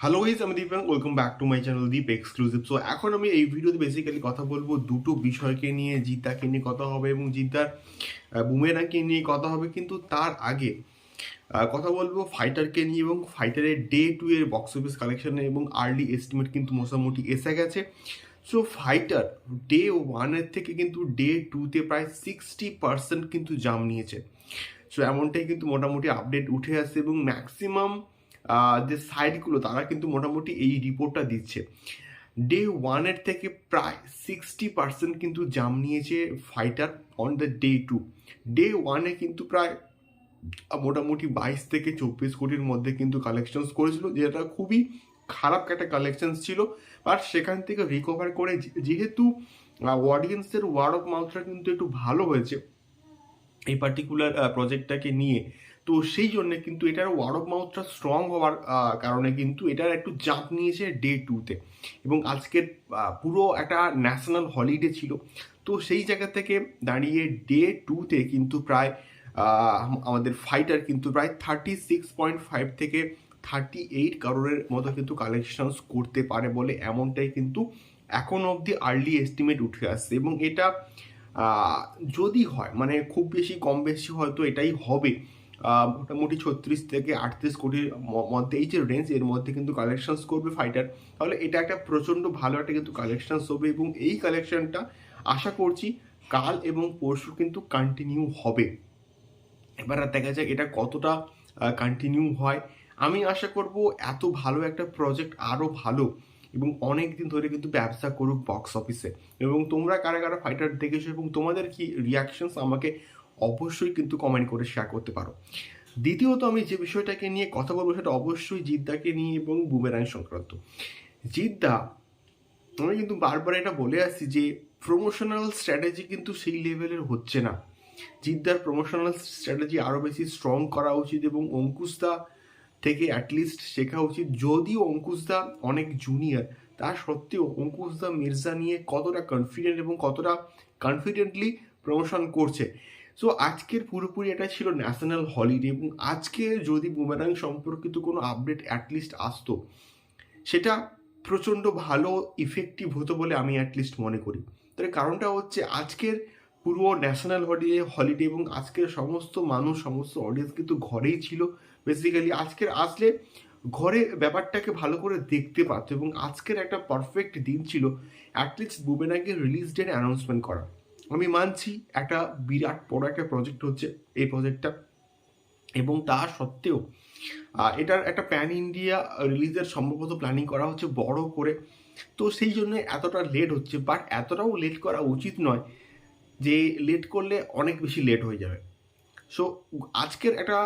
Hello guys আমি Dipang welcome back to my channel Deep exclusive so এখন আমি এই ভিডিওতে বেসিক্যালি কথা বলব দুটো বিষয়কে নিয়ে, জিতাকে নিয়ে কথা হবে এবং জিতার বুমেরাকে নিয়ে কথা হবে, কিন্তু তার আগে কথা বলব ফাইটারকে নিয়ে এবং ফাইটারের ডে টু এর বক্স অফিস কালেকশনে এবং আর্লি এস্টিমেট কিন্তু মোটামুটি এসে গেছে। সো ফাইটার ডে ওয়ানের থেকে কিন্তু ডে টুতে প্রায় সিক্সটি পার্সেন্ট কিন্তু জাম নিয়েছে। সো এমনটাই কিন্তু মোটামুটি আপডেট উঠে আসছে এবং ম্যাক্সিমাম যে সাইটগুলো, তারা কিন্তু মোটামুটি এই রিপোর্টটা দিচ্ছে। ডে ওয়ানের থেকে প্রায় সিক্সটি পার্সেন্ট কিন্তু জাম নিয়েছে Fighter on the day two day ওয়ানে কিন্তু প্রায় মোটামুটি বাইশ থেকে চব্বিশ কোটির মধ্যে কিন্তু কালেকশনস করেছিল, যেটা খুবই খারাপ একটা কালেকশনস ছিল। আর সেখান থেকে রিকভার করে, যেহেতু অডিয়েন্সের ওয়ার্ড অফ মাউথটা কিন্তু একটু ভালো হয়েছে এই পার্টিকুলার প্রজেক্টটাকে নিয়ে। তো সেই জন্যে কিন্তু এটার ওয়ার্ড অফ মাউথটা স্ট্রং হওয়ার কারণে কিন্তু এটার একটু জাম্প নিয়েছে ডে টুতে এবং আজকের পুরো একটা ন্যাশনাল হলিডে ছিল। তো সেই জায়গা থেকে দাঁড়িয়ে ডে টুতে কিন্তু প্রায় আমাদের ফাইটার কিন্তু প্রায় থার্টি সিক্স পয়েন্ট ফাইভ থেকে থার্টি এইট কারোরের মতো কিন্তু কালেকশনস করতে পারে বলে এমনটাই কিন্তু এখন অবধি আর্লি এস্টিমেট উঠে আসছে। এবং এটা যদি হয় মানে খুব বেশি, কম বেশি হয়তো এটাই হবে। মোটামুটি ছত্রিশ থেকে আটত্রিশ কোটির মধ্যে, এই যে রেঞ্জ এর মধ্যে কিন্তু কালেকশনস করবে ফাইটার তাহলে এটা একটা প্রচণ্ড ভালো একটা কিন্তু কালেকশনস হবে এবং এই কালেকশনটা আশা করছি কাল এবং পরশু কিন্তু কন্টিনিউ হবে। এবার দেখা যাক এটা কতটা কন্টিনিউ হয়। আমি আশা করব এত ভালো একটা প্রজেক্ট আরও ভালো। এবং অনেক দিন ধরে কিন্তু ব্যবসা করুক বক্স অফিসে এবং তোমরা কারা কারা ফাইটার দেখেছ এবং তোমাদের কি রিয়াকশনস আমাকে অবশ্যই কিন্তু কমেন্ট করে শেয়ার করতে পারো। দ্বিতীয়ত আমি যে বিষয়টাকে নিয়ে কথা বলব সেটা অবশ্যই জিদ্দাকে নিয়ে এবং বুমেরাং সংক্রান্ত। জিদ্দা, আমি কিন্তু বারবার এটা বলে আসছি যে প্রমোশনাল স্ট্র্যাটেজি কিন্তু সেই লেভেলের হচ্ছে না। জিদ্দার প্রমোশনাল স্ট্র্যাটেজি আরও বেশি স্ট্রং করা উচিত এবং অঙ্কুশদা থেকে অ্যাটলিস্ট শেখা উচিত। যদিও অঙ্কুশদা অনেক জুনিয়র তা সত্ত্বেও অঙ্কুশদা মির্জা নিয়ে কতটা কনফিডেন্ট এবং কতটা কনফিডেন্টলি প্রমোশন করছে। সো আজকের পুরোপুরি এটা ছিল ন্যাশনাল হলিডে এবং আজকে যদি বুমেরাং সম্পর্কিত কোনো আপডেট অ্যাটলিস্ট আসতো, সেটা প্রচণ্ড ভালো ইফেক্টিভ হতো বলে আমি অ্যাটলিস্ট মনে করি। তার কারণটা হচ্ছে আজকের পুরো ন্যাশনাল হলিডে হলিডে এবং আজকের সমস্ত মানুষ, সমস্ত অডিয়েন্স কিন্তু ঘরেই ছিল। বেসিক্যালি আজকের আসলে ঘরে ব্যাপারটাকে ভালো করে দেখতে পারতো এবং আজকের একটা পারফেক্ট দিন ছিল। অ্যাটলিস্ট বুবেনাকে রিলিজ ডেট অ্যানাউন্সমেন্ট করা। আমি মানছি একটা বিরাট বড় একটা প্রজেক্ট হচ্ছে এই প্রজেক্টটা এবং তা সত্ত্বেও এটার একটা প্যান ইন্ডিয়া রিলিজের সম্ভবত প্ল্যানিং করা হচ্ছে বড় করে। তো সেই জন্য এতটা লেট হচ্ছে বাট এতটাও লেট করা উচিত নয় যে লেট করলে অনেক বেশি লেট হয়ে যাবে। সো আজকের একটা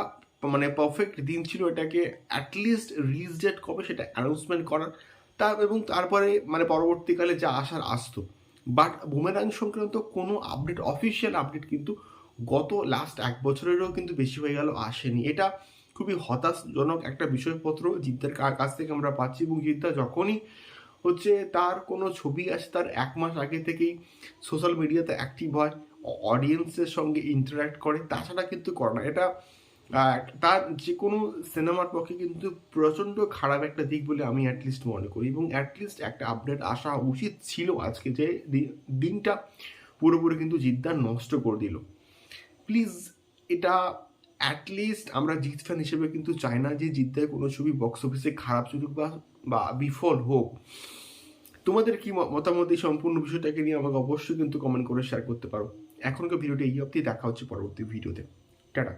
মানে পারফেক্ট দিন ছিল এটাকে অ্যাটলিস্ট রিলিজ ডেট কবে সেটা অ্যানাউন্সমেন্ট করার। তা এবং তারপরে মানে পরবর্তীকালে যা আসার আসতো। বাট বুমেরাং সংক্রান্ত কোনো আপডেট অফিসিয়াল আপডেট কিন্তু গত লাস্ট এক বছরেরও কিন্তু বেশি হয়ে গেল, আসেনি। এটা খুবই হতাশজনক একটা বিষয়পত্র, জিদ্দার কাছ থেকে আমরা পাচ্ছি এবং জিদ্দা যখনই হচ্ছে তার কোনো ছবি আসে তার এক মাস আগে থেকেই সোশ্যাল মিডিয়াতে অ্যাক্টিভ হয় অডিয়েন্সের সঙ্গে ইন্টারাক্ট করে, তাছাড়া কিন্তু করে না। এটা তার যে কোনো সিনেমার পক্ষে কিন্তু প্রচণ্ড খারাপ একটা দিক বলে আমি অ্যাটলিস্ট মনে করি। এবং অ্যাটলিস্ট একটা আপডেট আসা উচিত ছিল আজকে যে দিনটা পুরোপুরি কিন্তু জিদ্দার নষ্ট করে দিল। প্লিজ এটা অ্যাটলিস্ট আমরা জিত ফ্যান হিসেবে কিন্তু চাই না যে জিদ্দায় কোনো ছবি বক্স অফিসে খারাপ চলুক বা বা বিফল হোক। তোমাদের কি মতামত এই সম্পূর্ণ বিষয়টাকে নিয়ে আমাকে অবশ্যই কিন্তু কমেন্ট করে শেয়ার করতে পারো। এখনকার ভিডিওটি এই অবধি, দেখা হচ্ছে পরবর্তী ভিডিওতে টাটা।